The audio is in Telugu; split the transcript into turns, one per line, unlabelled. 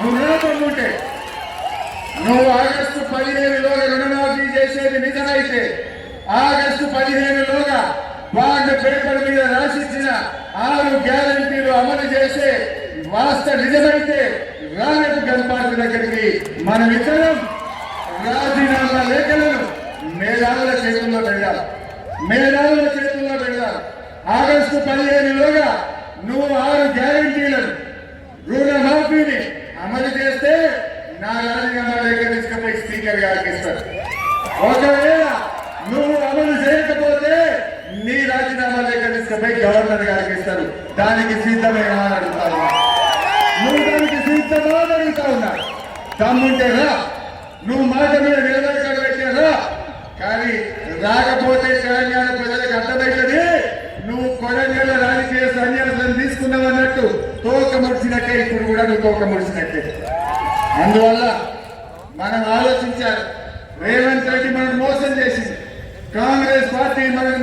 నువ్వు నమ్ముకుంటే నువ్వు ఆగస్టు పదిహేనులోగా రుణమాఫీ చేసేది నిజమైతే ఆగస్టు పదిహేనులోగా బాండ్ పేపర్ మీద రాసిచ్చిన ఆరు గ్యారంటీలు అమలు చేసే వాస్త నిజమైతే రానట్టు గణపాటి దగ్గరికి మనం ఇద్దరం రాజీనామా లేఖలను మేధావుల చేతుల్లో పెడదాం. మేధావుల చేతుల్లో పెడదాం. ఆగస్టు పదిహేనులోగా నువ్వు ఆరు గ్యారంటీలను రుణమాఫీని అమలు చేస్తే నా రాజీనామా లేఖ తీసుకుపోయి స్పీకర్ గారికి ఇస్తారు ఒకవేళ నువ్వు అమలు చేయకపోతే నీ రాజీనామా లేఖ తీసుకుపోయి గవర్నర్ గారికి ఇస్తారు దానికి సిద్ధమేనా అని అడుగుతా ఉన్నా నువ్వు దానికి సిద్ధమా అని అడుగుతా ఉన్నా దమ్ముంటే రా. నువ్వు మాట మీద నిలబడకాడు పెట్టే కానీ రాకపోతే తెలంగాణ ప్రజలకు అర్థం తోక ముడిచినట్టే అందువల్ల మనం ఆలోచించాలి. రేవంత్ రెడ్డి మనం మోసం చేసింది. కాంగ్రెస్ పార్టీ మనల్ని